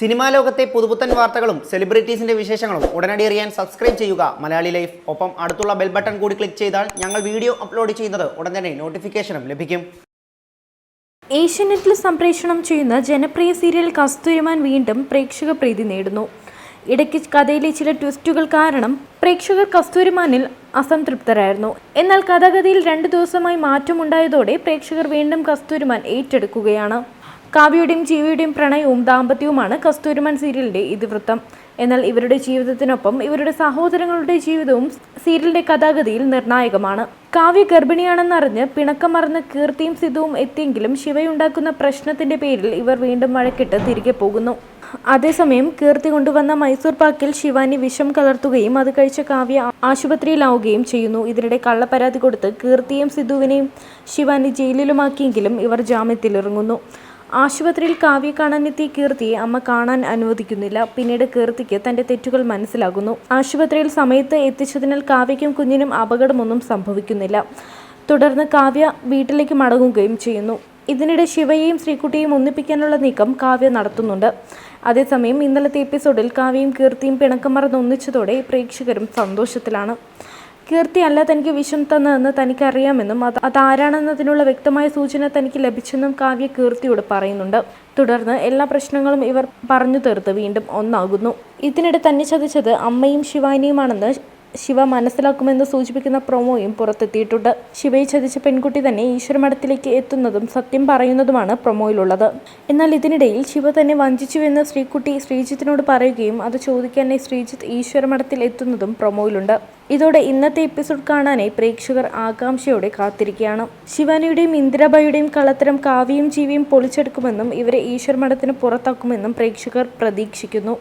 Cinema ലോകത്തെ പുതുപുത്തൻ വാർത്തകളും സെലിബ്രിറ്റീസിന്റെ വിശേഷങ്ങളും ഉടനടി അറിയാൻ സബ്സ്ക്രൈബ് ചെയ്യുക. മലയാളി ലൈഫ്. ഒപ്പം അടുത്തുള്ള ബെൽ ബട്ടൺ കൂടി ക്ലിക്ക് ചെയ്താൽ ഞങ്ങൾ വീഡിയോ അപ്ലോഡ് ചെയ്യുന്നത് ഉടൻ തന്നെ നോട്ടിഫിക്കേഷനും ലഭിക്കും. ഏഷ്യനെറ്റിൽ സംപ്രേഷണം ചെയ്യുന്ന ജനപ്രിയ സീരിയൽ കസ്തൂരിമാൻ വീണ്ടും പ്രേക്ഷക പ്രീതി നേടുന്നു. ഇടയ്ക്ക് കഥയിലെ ചില ട്വിസ്റ്റുകൾ കാരണം പ്രേക്ഷകർ കസ്തൂരിമാനിൽ അസംതൃപ്തരായിരുന്നു. എന്നാൽ കഥഗതിയിൽ രണ്ട് ദിവസമായി മാറ്റമുണ്ടായതോടെ പ്രേക്ഷകർ വീണ്ടും കസ്തൂരിമാൻ ഏറ്റെടുക്കുകയാണ്. കാവ്യയുടെയും ജീവിയുടെയും പ്രണയവും ദാമ്പത്യവുമാണ് കസ്തൂരിമൻ സീരിയലിന്റെ ഇതിവൃത്തം. എന്നാൽ ഇവരുടെ ജീവിതത്തിനൊപ്പം ഇവരുടെ സഹോദരങ്ങളുടെ ജീവിതവും സീരിയലിന്റെ കഥാഗതിയിൽ നിർണായകമാണ്. കാവ്യ ഗർഭിണിയാണെന്നറിഞ്ഞ് പിണക്കം മറന്ന് കീർത്തിയും സിദ്ധുവും എത്തിയെങ്കിലും ശിവയുണ്ടാക്കുന്ന പ്രശ്നത്തിന്റെ പേരിൽ ഇവർ വീണ്ടും വഴക്കിട്ട് തിരികെ പോകുന്നു. അതേസമയം കീർത്തി കൊണ്ടുവന്ന മൈസൂർ പാക്കിൽ ശിവാനി വിഷം കലർത്തുകയും അത് കഴിച്ച കാവ്യ ആശുപത്രിയിലാവുകയും ചെയ്യുന്നു. ഇതിനിടെ കള്ളപ്പരാതി കൊടുത്ത് കീർത്തിയും സിദ്ധുവിനെയും ശിവാനി ജയിലിലുമാക്കിയെങ്കിലും ഇവർ ജാമ്യത്തിലിറങ്ങുന്നു. ആശുപത്രിയിൽ കാവ്യ കാണാനെത്തിയ കീർത്തിയെ അമ്മ കാണാൻ അനുവദിക്കുന്നില്ല. പിന്നീട് കീർത്തിക്ക് തന്റെ തെറ്റുകൾ മനസ്സിലാകുന്നു. ആശുപത്രിയിൽ സമയത്ത് എത്തിച്ചതിനാൽ കാവ്യയ്ക്കും കുഞ്ഞിനും അപകടമൊന്നും സംഭവിക്കുന്നില്ല. തുടർന്ന് കാവ്യ വീട്ടിലേക്ക് മടങ്ങുകയും ചെയ്യുന്നു. ഇതിനിടെ ശിവയെയും ശ്രീകുട്ടിയെയും ഒന്നിപ്പിക്കാനുള്ള നീക്കം കാവ്യ നടത്തുന്നുണ്ട്. അതേസമയം ഇന്നലത്തെ എപ്പിസോഡിൽ കാവ്യയും കീർത്തിയും പിണക്കം മറന്ന് ഒന്നിച്ചതോടെ പ്രേക്ഷകരും സന്തോഷത്തിലാണ്. കീർത്തി അല്ല തനിക്ക് വിഷം തന്നതെന്ന് തനിക്കറിയാമെന്നും അത് അതാരാണെന്നതിനുള്ള വ്യക്തമായ സൂചന തനിക്ക് ലഭിച്ചെന്നും കാവ്യ കീർത്തിയോട് പറയുന്നുണ്ട്. തുടർന്ന് എല്ലാ പ്രശ്നങ്ങളും ഇവർ പറഞ്ഞു തീർത്ത് വീണ്ടും ഒന്നാകുന്നു. ഇതിനിടെ തന്നെ ചതിച്ചത് അമ്മയും ശിവാനിയുമാണെന്ന് ശിവ മനസ്സിലാക്കുമെന്ന് സൂചിപ്പിക്കുന്ന പ്രൊമോയും പുറത്തെത്തിയിട്ടുണ്ട്. ശിവയെ ചതിച്ച പെൺകുട്ടി തന്നെ ഈശ്വരമഠത്തിലേക്ക് എത്തുന്നതും സത്യം പറയുന്നതുമാണ് പ്രൊമോയിലുള്ളത്. എന്നാൽ ഇതിനിടയിൽ ശിവ തന്നെ വഞ്ചിച്ചുവെന്ന് ശ്രീകുട്ടി ശ്രീജിത്തിനോട് പറയുകയും അത് ചോദിക്കാനായി ശ്രീജിത്ത് ഈശ്വരമഠത്തിൽ എത്തുന്നതും പ്രൊമോയിലുണ്ട്. ഇതോടെ ഇന്നത്തെ എപ്പിസോഡ് കാണാനായി പ്രേക്ഷകർ ആകാംക്ഷയോടെ കാത്തിരിക്കുകയാണ്. ശിവാനിയുടെയും ഇന്ദിരാബായിയുടെയും കളത്തരം കാവ്യയും ജീവിയും പൊളിച്ചെടുക്കുമെന്നും ഇവരെ ഈശ്വരമഠത്തിന് പുറത്താക്കുമെന്നും പ്രേക്ഷകർ പ്രതീക്ഷിക്കുന്നു.